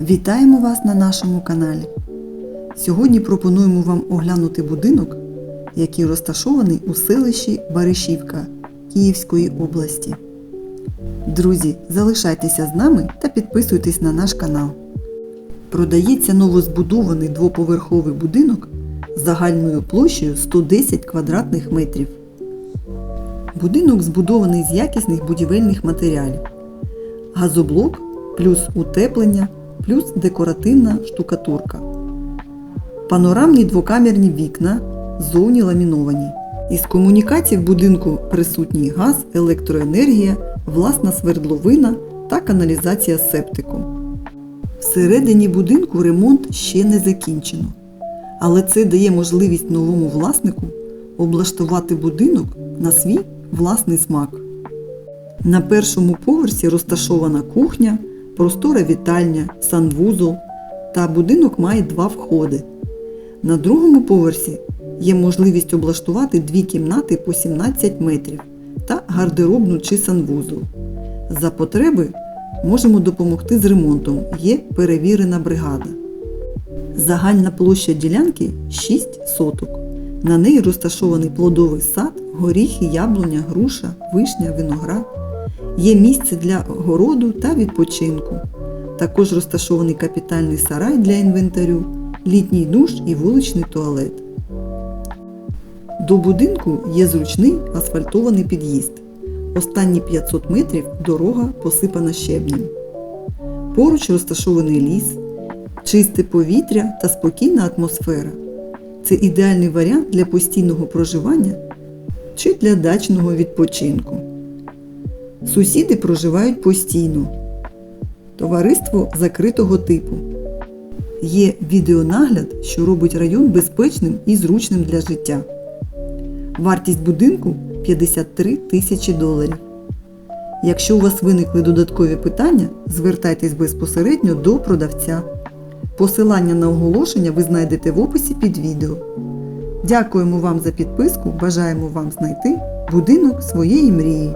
Вітаємо вас на нашому каналі. Сьогодні пропонуємо вам оглянути будинок, який розташований у селищі Баришівка Київської області. Друзі, залишайтеся з нами та підписуйтесь на наш канал. Продається новозбудований двоповерховий будинок з загальною площею 110 квадратних метрів. Будинок збудований з якісних будівельних матеріалів. Газоблок плюс утеплення плюс декоративна штукатурка. Панорамні двокамерні вікна зовні ламіновані. Із комунікацій в будинку присутній газ, електроенергія, власна свердловина та каналізація з септиком. Всередині будинку ремонт ще не закінчено, але це дає можливість новому власнику облаштувати будинок на свій власний смак. На першому поверсі розташована кухня, простора вітальня, санвузол та будинок має два входи. На другому поверсі є можливість облаштувати дві кімнати по 17 метрів та гардеробну чи санвузол. За потреби можемо допомогти з ремонтом, є перевірена бригада. Загальна площа ділянки 6 соток. На неї розташований плодовий сад, горіхи, яблуня, груша, вишня, виноград. Є місце для городу та відпочинку. Також розташований капітальний сарай для інвентарю, літній душ і вуличний туалет. До будинку є зручний асфальтований під'їзд. Останні 500 метрів дорога посипана щебнем. Поруч розташований ліс, чисте повітря та спокійна атмосфера. Це ідеальний варіант для постійного проживання чи для дачного відпочинку. Сусіди проживають постійно. Товариство закритого типу. Є відеонагляд, що робить район безпечним і зручним для життя. Вартість будинку 53 тисячі доларів. Якщо у вас виникли додаткові питання, звертайтесь безпосередньо до продавця. Посилання на оголошення ви знайдете в описі під відео. Дякуємо вам за підписку, бажаємо вам знайти будинок своєї мрії.